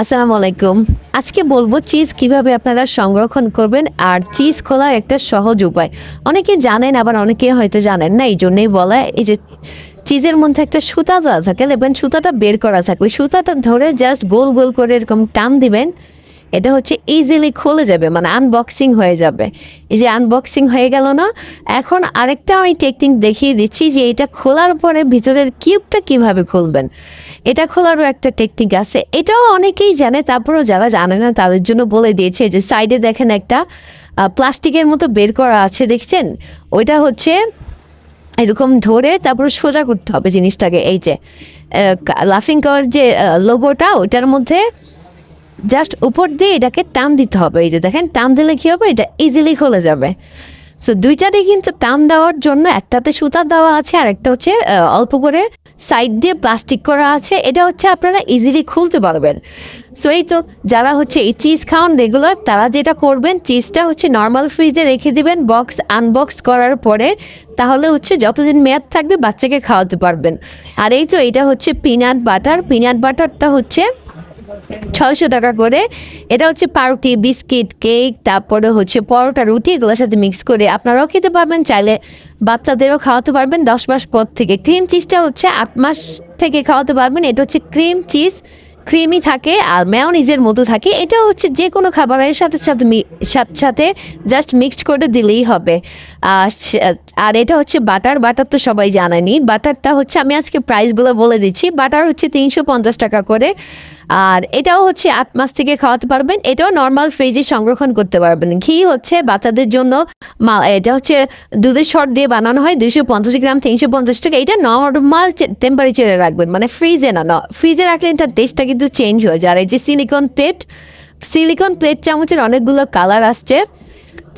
আসসালামু আলাইকুম। আজকে বলব চিজ কীভাবে আপনারা সংরক্ষণ করবেন আর চিজ খোলা একটা সহজ উপায়। অনেকে জানেন, আবার অনেকে হয়তো জানেন না এই জন্যই বলা এই যে চিজের মধ্যে একটা সুতা দেওয়া থাকে, দেখবেন সুতাটা বের করা থাকে। ওই সুতাটা ধরে জাস্ট গোল গোল করে এরকম টান দিবেন এটা হচ্ছে ইজিলি খুলে যাবে মানে আনবক্সিং হয়ে যাবে। এই যে আনবক্সিং হয়ে গেল না, এখন আরেকটা আমি টেকনিক দেখিয়ে দিচ্ছি যে এটা খোলার পরে ভিতরের কিউবটা কীভাবে খুলবেন। এটা খোলারও একটা টেকনিক আছে। এটাও অনেকেই জানে, তারপরেও যারা জানে না, তাদের জন্য বলে দিয়েছে যে সাইডে দেখেন একটা প্লাস্টিকের মতো বের করা আছে, দেখছেন? ওইটা হচ্ছে এরকম ধরে তারপর সোজা করতে হবে জিনিসটাকে, এই যে লাফিং কাওয়ার যে লোগোটা ওইটার মধ্যে জাস্ট উপর দিয়ে এটাকে টান দিতে হবে। এই যে দেখেন, টান দিলে কী হবে? এটা ইজিলি খুলে যাবে। সো দুইটাতে কিন্তু টান দেওয়ার জন্য একটাতে সুতা দেওয়া আছে আর একটা হচ্ছে অল্প করে সাইড দিয়ে প্লাস্টিক করা আছে। এটা হচ্ছে আপনারা ইজিলি খুলতে পারবেন। সো এই তো যারা হচ্ছে এই চিজ খাওয়ান রেগুলার তারা যেটা করবেন চিজটা হচ্ছে নর্মাল ফ্রিজে রেখে দিবেন বক্স আনবক্স করার পরে। তাহলে হচ্ছে যতদিন মেয়াদ থাকবে, বাচ্চাকে খাওয়াতে পারবেন। আর এই তো, এটা হচ্ছে পিনাট বাটার পিনাট বাটারটা হচ্ছে ছয়শো টাকা করে। এটা হচ্ছে পাউরুটি, বিস্কিট, কেক, তারপরে হচ্ছে পরোটা, রুটি, এগুলোর সাথে মিক্স করে আপনারাও খেতে পারবেন। চাইলে বাচ্চাদেরও খাওয়াতে পারবেন। দশ মাস পর থেকে ক্রিম চিজটা হচ্ছে আট মাস থেকে খাওয়াতে পারবেন। এটা হচ্ছে ক্রিম চিজ ক্রিমি থাকে আর মেয়নিজের মতো থাকে। এটা হচ্ছে যে কোনো খাবারের সাথে সাথে সাথে সাথে জাস্ট মিক্সড করে দিলেই হবে। আর এটা হচ্ছে বাটার। বাটার তো সবাই জানেনি বাটারটা হচ্ছে, আমি আজকে প্রাইসগুলো বলে দিচ্ছি। বাটার হচ্ছে তিনশো পঞ্চাশ টাকা করে। আর এটাও হচ্ছে আট মাস থেকে খাওয়াতে পারবেন। এটাও নর্মাল ফ্রিজে সংরক্ষণ করতে পারবেন। ঘি হচ্ছে বাচ্চাদের জন্য মা- এটা হচ্ছে দুধের শর্ট দিয়ে বানানো হয়। দুইশো পঞ্চাশ গ্রাম, তিনশো পঞ্চাশ টাকা। এটা নর্মাল টেম্পারেচারে রাখবেন। মানে ফ্রিজে না ফ্রিজে রাখলে এটার টেস্টটা কিন্তু চেঞ্জ হয়ে যায়। আর এই যে সিলিকন প্লেট সিলিকন প্লেট চামচের অনেকগুলো কালার আসছে।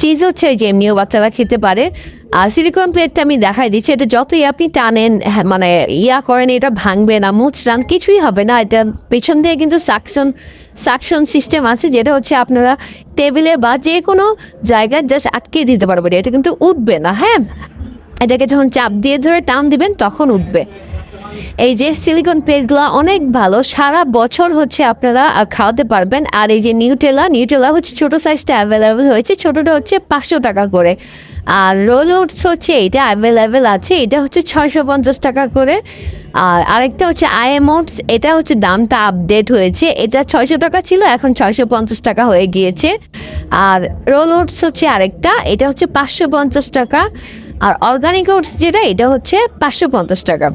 চিজ হচ্ছে যে এমনিও বাচ্চারা খেতে পারে। আর সিলিকন প্লেটটা আমি দেখাই দিচ্ছি এটা যতই আপনি টানেন হ্যাঁ, মানে ইয়া করেন এটা ভাঙবে না মুচড়ান কিছুই হবে না। এটা পেছন দিয়ে কিন্তু সাকশন সাকশন সিস্টেম আছে যেটা হচ্ছে আপনারা টেবিলে বা যে কোনো জায়গায় জাস্ট আটকে দিতে পারবেন। এটা কিন্তু উঠবে না হ্যাঁ? এটাকে যখন চাপ দিয়ে ধরে টান দিবেন তখন উঠবে। এই যে সিলিকন প্লেটগুলো অনেক ভালো, সারা বছর হচ্ছে আপনারা খাওয়াতে পারবেন। আর এই যে নিউটেলা নিউটেলা হচ্ছে ছোটো সাইজটা অ্যাভেলেবেল হয়েছে, ছোটোটা হচ্ছে পাঁচশো টাকা করে। আর রোল ওটস হচ্ছে এটা অ্যাভেলেবেল আছে, এটা হচ্ছে ছয়শো পঞ্চাশ টাকা করে। আর আরেকটা হচ্ছে আই আইএমওটস এটা হচ্ছে দামটা আপডেট হয়েছে, এটা ছয়শো টাকা ছিল, এখন ছয়শো পঞ্চাশ টাকা হয়ে গিয়েছে। আর রোল ওটস হচ্ছে আরেকটা, এটা হচ্ছে পাঁচশো পঞ্চাশ টাকা। আর অর্গানিক ওটস যেটা, এটা হচ্ছে পাঁচশো পঞ্চাশ টাকা।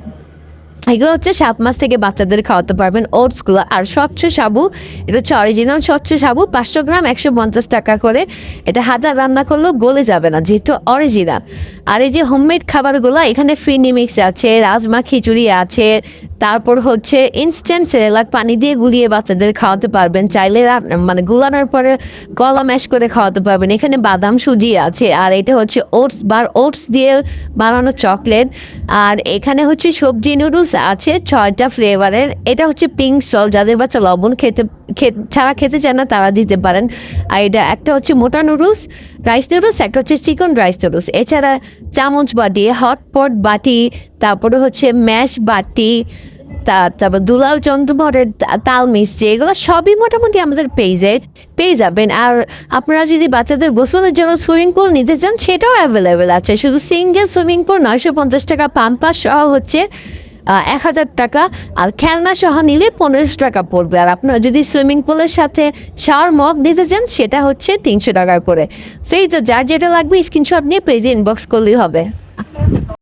এগুলো হচ্ছে সাত মাস থেকে বাচ্চাদের খাওয়াতে পারবেন ওটসগুলো। আর স্বচ্ছ সাবু, এটা হচ্ছে অরিজিনাল স্বচ্ছ সাবু, পাঁচশো গ্রাম, একশো পঞ্চাশ টাকা করে। এটা হাজার রান্না করলেও গলে যাবে না, যেহেতু অরিজিনাল আর এই যে হোমমেড খাবারগুলো, এখানে ফিনি মিক্স আছে, রাজমা খিচুড়ি আছে, তারপর হচ্ছে ইনস্ট্যান্ট সেরেলাক পানি দিয়ে গুলিয়ে বাচ্চাদের খাওয়াতে পারবেন। চাইলে মানে গুলানোর পরে কলা ম্যাশ করে খাওয়াতে পারবেন। এখানে বাদাম সুজি আছে, আর এটা হচ্ছে ওটস বার ওটস দিয়ে বানানো চকলেট আর এখানে হচ্ছে সবজি নুডলস আছে ছয়টা ফ্লেভারের এটা হচ্ছে পিঙ্ক সল যাদের বাচ্চা লবণ খেতে ছাড়া খেতে চায় না, তারা দিতে পারেন। আর এটা একটা হচ্ছে মোটা নুডলস রাইস নুডলস একটা হচ্ছে চিকন রাইস নুডলস এছাড়া চামচ বাটি হটপট বাটি, তারপরে হচ্ছে ম্যাশ বাটি তারপর দুলাল চন্দ্রভরের তাল মিষ্টি, এগুলো সবই মোটামুটি আমাদের পেজে পেয়ে যাবেন। আর আপনারা যদি বাচ্চাদের গোসলের জন্য সুইমিং পুল নিতে চান, সেটাও অ্যাভেলেবেল আছে। শুধু সিঙ্গেল সুইমিং পুল নয়শো পঞ্চাশ টাকা পাম্পাস সহ হচ্ছে এক হাজার টাকা, আর খেলনা সহ নিলে পনেরোশো টাকা পড়বে। আর আপনারা যদি সুইমিং পুলের সাথে শাওয়ার মগ নিতে চান, সেটা হচ্ছে তিনশো টাকা করে। সেই তো, যার যেটা লাগবে স্ক্রিনশট নিয়ে পেজে ইনবক্স করলেই হবে।